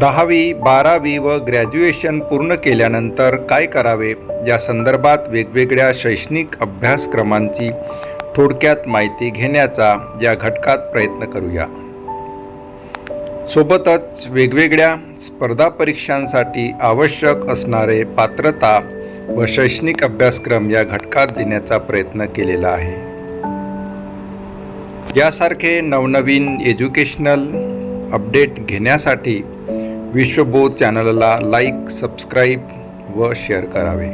दहावी बारावी व ग्रॅज्युएशन पूर्ण केल्यानंतर काय करावे या संदर्भात वेगवेगळ्या शैक्षणिक अभ्यासक्रमांची थोडक्यात माहिती घेण्याचा या घटकात प्रयत्न करूया सोबतच वेगवेगळ्या स्पर्धा परीक्षांसाठी आवश्यक असणारे पात्रता व शैक्षणिक अभ्यासक्रम या घटकात देण्याचा प्रयत्न केलेला आहे यासारखे नवनवीन एज्युकेशनल अपडेट घेण्यासाठी विश्वबोध चॅनलला लाईक सबस्क्राईब व शेअर करावे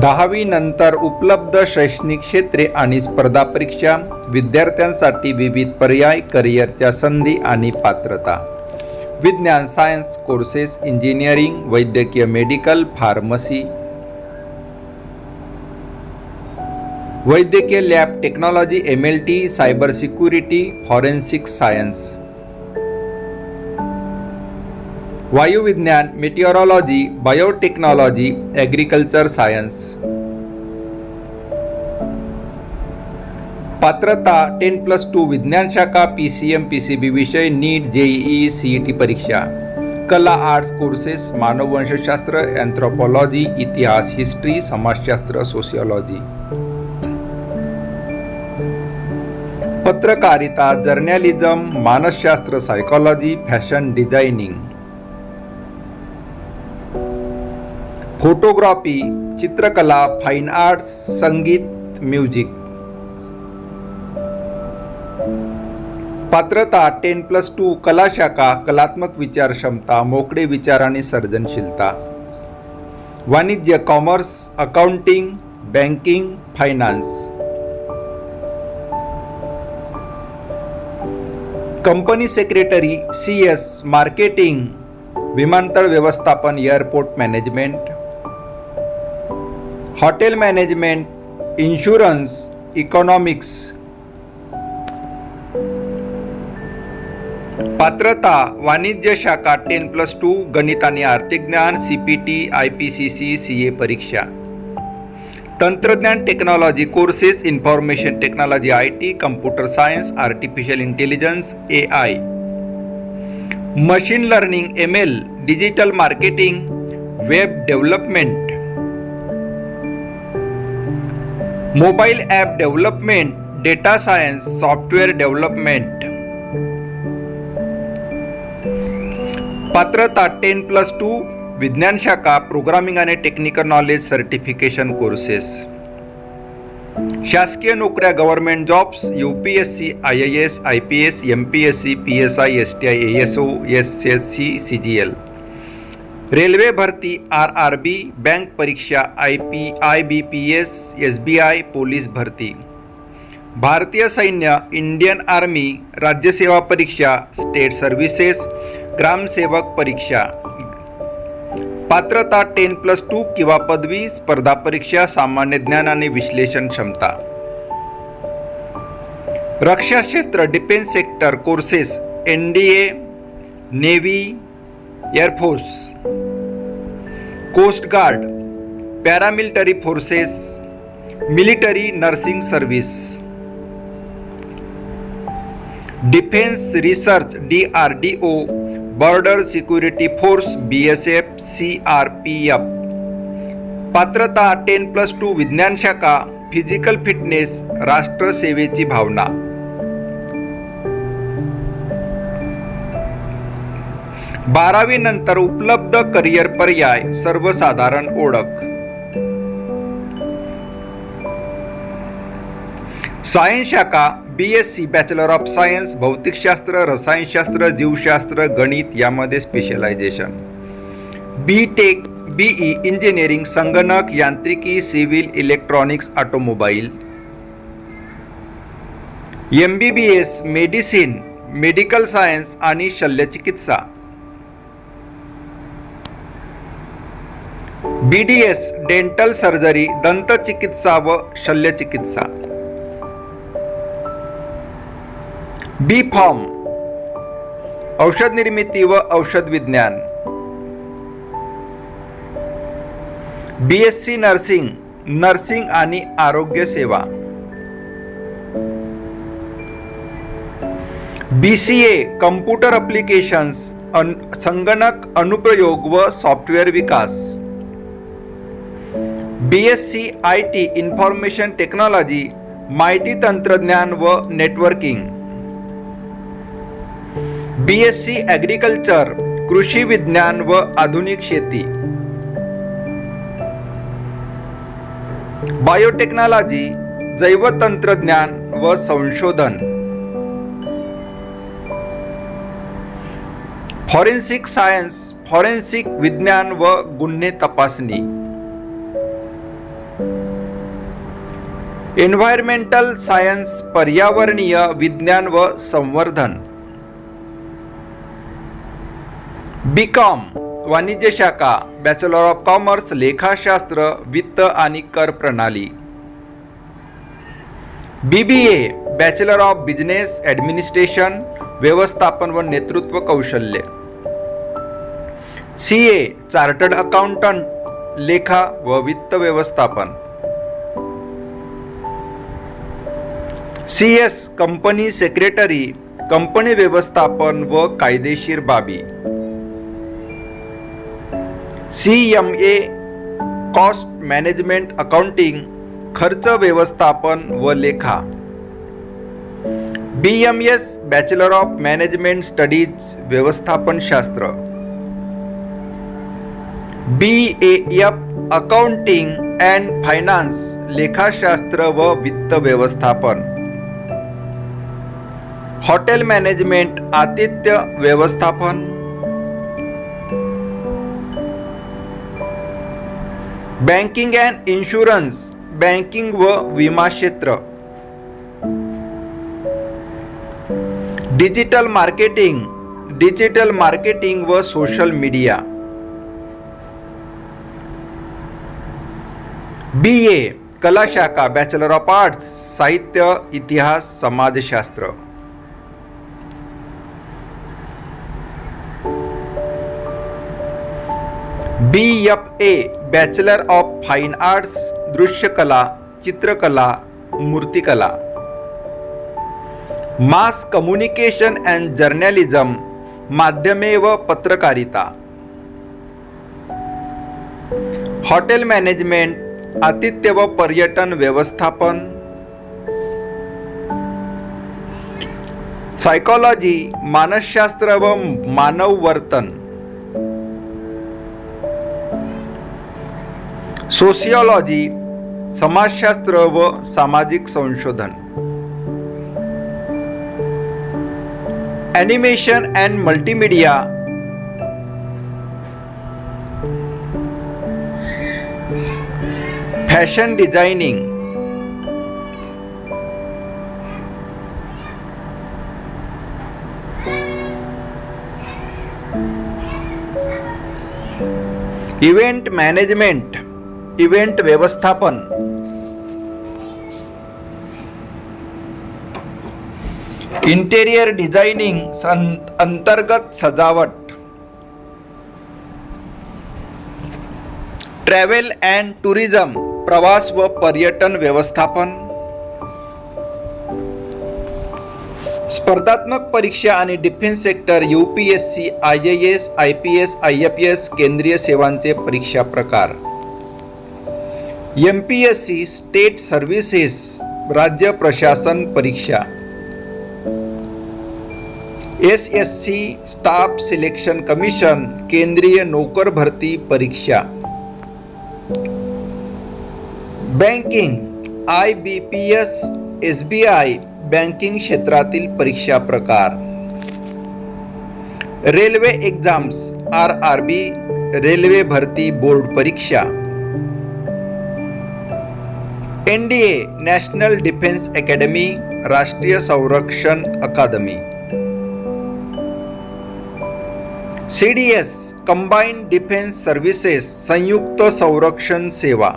दहावी नंतर उपलब्ध शैक्षणिक क्षेत्रे आणि स्पर्धा परीक्षा विद्यार्थ्यांसाठी विविध पर्याय करिअरच्या संधी आणि पात्रता विज्ञान सायन्स कोर्सेस इंजिनिअरिंग वैद्यकीय मेडिकल फार्मसी वैद्यकीय lab technology M L T cyber security forensic science वायुविज्ञान meteorology biotechnology agriculture science पात्रता टेन प्लस टू विज्ञान शाखा P C M P C B विषय NEET JEE C E T परीक्षा कला arts courses मानववंशशास्त्र anthropology इतिहास history समाजशास्त्र sociology पत्रकारिता जर्नॅलिझम मानसशास्त्र सायकॉलॉजी फॅशन डिझायनिंग फोटोग्राफी चित्रकला फाईन आर्ट्स संगीत म्युझिक पात्रता टेन प्लस टू कला शाखा कलात्मक विचार क्षमता मोकळे विचार आणि सर्जनशीलता वाणिज्य commerce accounting banking finance company secretary C S marketing विमानतळ व्यवस्थापन airport management hotel management insurance economics पात्रता वाणिज्य शाखा टेन प्लस टू गणित आणि आर्थिक ज्ञान C P T I P C C C A परीक्षा तंत्रज्ञान technology courses information technology I T computer science artificial intelligence A I machine learning M L digital marketing web development mobile app development data science software development पात्रता ten plus two विज्ञान शाखा programming and technical knowledge certification courses शासकीय नौकर government jobs U P S C I I S I P S M P S C P S I S T I A S O S S C C G L railway भर्ती R R B bank परीक्षा I P I B P S S B I police भर्ती भारतीय सैन्य Indian army राज्य सेवा परीक्षा state ग्राम ग्रामसेवक परीक्षा पात्रता टेन प्लस टू कि पदवी स्पर्धा परीक्षा सामान्य ज्ञान विश्लेषण क्षमता रक्षा क्षेत्र defence sector courses NDA navy air force coast guard paramilitary forces military nursing service defence research DRDO border security force BSF C R P F पात्रता टेन प्लस टू विज्ञान शाखा फिजिकल फिटनेस राष्ट्रसेवेची भावना बारावी नंतर उपलब्ध करिअर पर्याय सर्वसाधारण ओळख science शाखा B S C bachelor of science भौतिकशास्त्र रसायनशास्त्र जीवशास्त्र गणित यामध्ये specialization B tech BE engineering संगणक यांत्रिकी civil electronics automobile M B B S medicine medical science आणि शल्यचिकित्सा B D S dental surgery दंतचिकित्सा व शल्यचिकित्सा बी फॉर्म औषध निर्मिती व औषध विज्ञान B S C nursing nursing आणि आरोग्य सेवा B C A computer applications अन, संगणक अनुप्रयोग व software Vikas B S C I T information technology माहिती तंत्रज्ञान व networking B S C agriculture कृषी विज्ञान व आधुनिक शेती बायोटेक्नॉलॉजी जैवतंत्रज्ञान व संशोधन फॉरेन्सिक सायन्स फॉरेन्सिक विज्ञान व गुन्हे तपासणी एन्व्हायरमेंटल सायन्स पर्यावरणीय विज्ञान व संवर्धन बीकॉम वाणिज्य शाखा बॅचलर ऑफ कॉमर्स लेखाशास्त्र वित्त आणि कर प्रणाली B B A bachelor of business administration व्यवस्थापन व नेतृत्व कौशल्य सी ए चार्टर्ड अकाउंटंट लेखा व वित्त व्यवस्थापन C S company secretary company व्यवस्थापन व कायदेशीर बाबी C M A cost management accounting खर्च व्यवस्थापन व लेखा B M S bachelor of management studies व्यवस्थापनशास्त्र B F accounting and finance लेखाशास्त्र व वित्त व्यवस्थापन हॉटेल मॅनेजमेंट आतिथ्य व्यवस्थापन बँकिंग अँड इन्शुरन्स बँकिंग व विमा क्षेत्र डिजिटल मार्केटिंग डिजिटल मार्केटिंग व सोशल मीडिया बी ए कला शाखा बॅचलर ऑफ आर्ट्स साहित्य इतिहास समाजशास्त्र B F A bachelor of fine arts दृश्यकला चित्रकला मूर्तिकला मास कम्युनिकेशन अँड जर्नॅलिझम माध्यमे व पत्रकारिता हॉटेल मॅनेजमेंट आतिथ्य व पर्यटन व्यवस्थापन सायकॉलॉजी मानसशास्त्र व मानव वर्तन सोशिओलॉजी समाजशास्त्र व सामाजिक संशोधन animation and multimedia fashion designing event management event व्यवस्थापन इंटेरियर डिझायनिंग अंतर्गत सजावट ट्रॅव्हल अँड टुरिझम प्रवास व पर्यटन व्यवस्थापन स्पर्धात्मक परीक्षा आणि defence sector U P S C I A S I P S I F S केंद्रीय सेवांचे परीक्षा प्रकार M P S C state services राज्य प्रशासन परीक्षा S S C staff selection commission केंद्रीय नौकर भर्ती परीक्षा banking I B P S S B I banking क्षेत्र परीक्षा प्रकार railway exams R R B railway board board परीक्षा N D A national defence academy राष्ट्रीय संरक्षण अकादमी C D S combine defence services संयुक्त संरक्षण सेवा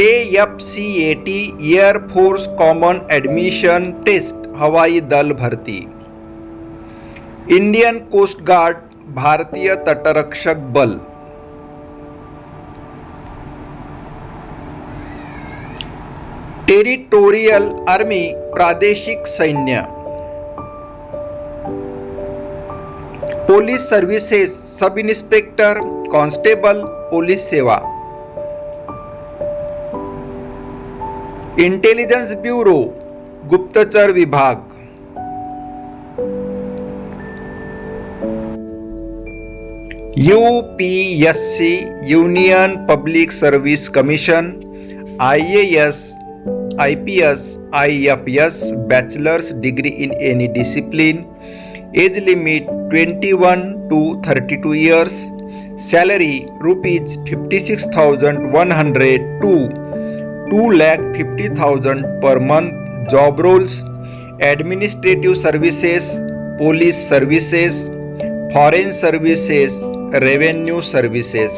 A F C A T air force common admission test हवाई दल भरती इंडियन कोस्ट गार्ड भारतीय तटरक्षक बल टेरिटोरियल आर्मी प्रादेशिक सैन्य police services sub inspector constable police सेवा इंटेलिजन्स ब्युरो गुप्तचर विभाग U P S C union public service commission I A S IPS, IEPS, bachelor's degree in any discipline. Age limit 21 to 32 years. Salary rupees 56,100 to 2 lakh 50,000 per month. Job roles administrative services, police services, foreign services, revenue services.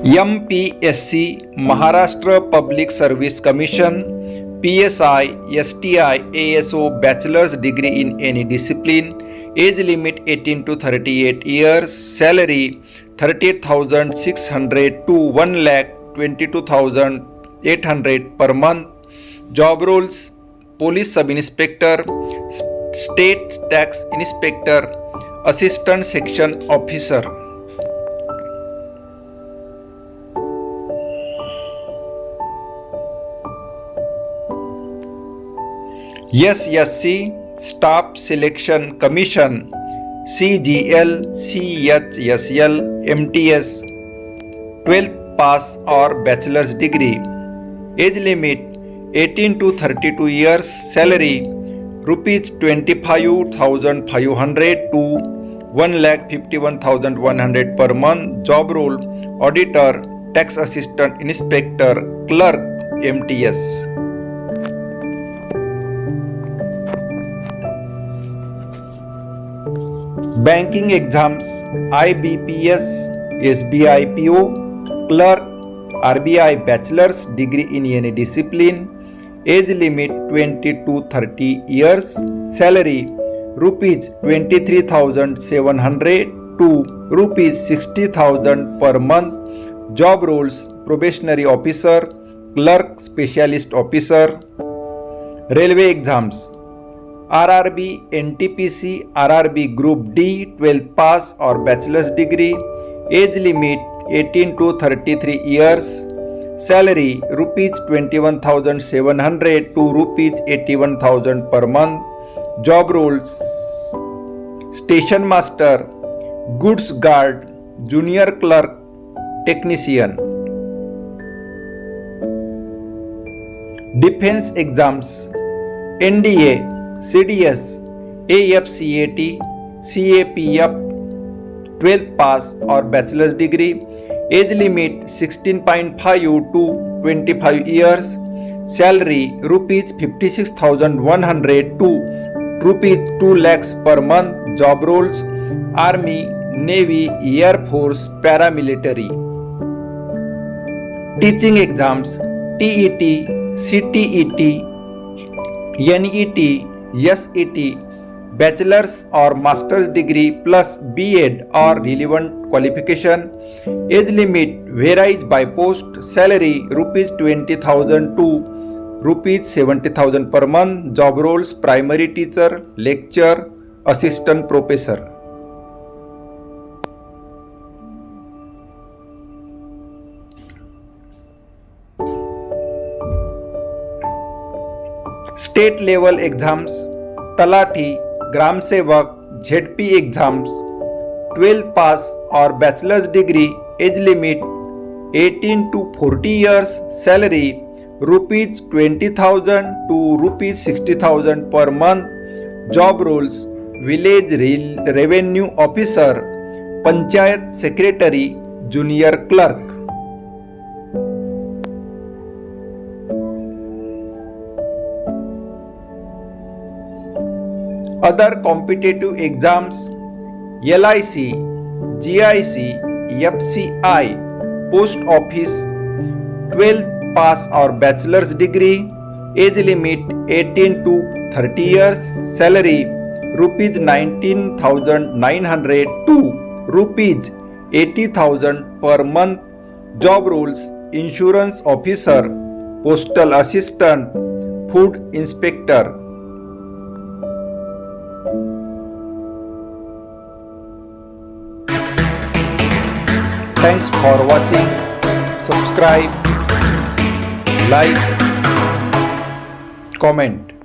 MPSC, Maharashtra Public Service Commission, PSI, STI, ASO, Bachelor's Degree in any discipline, age limit 18 to 38 years, salary 38,600 to 1,22,800 per month, job roles, Police Sub Inspector, State Tax Inspector, Assistant Section Officer. S S C staff selection commission C G L C H S L M T S twelfth pass और bachelor's degree age limit 18 to 32 years salary rupees twenty five thousand five hundred to one lakh fifty one thousand one hundred per month job role auditor tax assistant inspector clerk M T S Banking exams, IBPS, SBIPO, Clerk, RBI Bachelor's degree in any discipline, age limit 20 to 30 years, salary Rs 23,700 to Rs 60,000 per month, job roles, probationary officer, clerk, specialist officer. Railway exams, RRB, NTPC, RRB Group D, 12th pass or bachelor's degree. Age limit 18 to 33 years. Salary rupees 21,700 to rupees 81,000 per month. Job roles: station master, goods guard, junior clerk, technician. Defense exams: NDA C D S A F C A T C A P F twelfth pass और bachelor's degree age limit 16.5 to twenty 25 years salary rupees fifty six one hundred to rupees two lakhs per month job roles army navy air force paramilitary teaching exams T E T C T E T N E T SET, bachelor's or master's degree plus B.Ed or relevant qualification. Age limit varies by post. Salary ₹20,000 to ₹70,000 per month. Job roles: primary teacher, lecturer, assistant professor. State level exams तलाठी ग्रामसेवक Z P exams twelfth pass और bachelor's degree age limit eighteen to forty years salary rupees twenty thousand to rupees sixty thousand per month job roles village revenue officer panchayat secretary junior clerk other competitive exams, LIC, GIC, FCI, Post Office, 12th pass or bachelor's degree, age limit 18 to 30 years, salary rupees 19,900 to rupees 80,000 per month, job rules, insurance officer, postal assistant, food inspector. Thanks for watching. Subscribe, like, comment.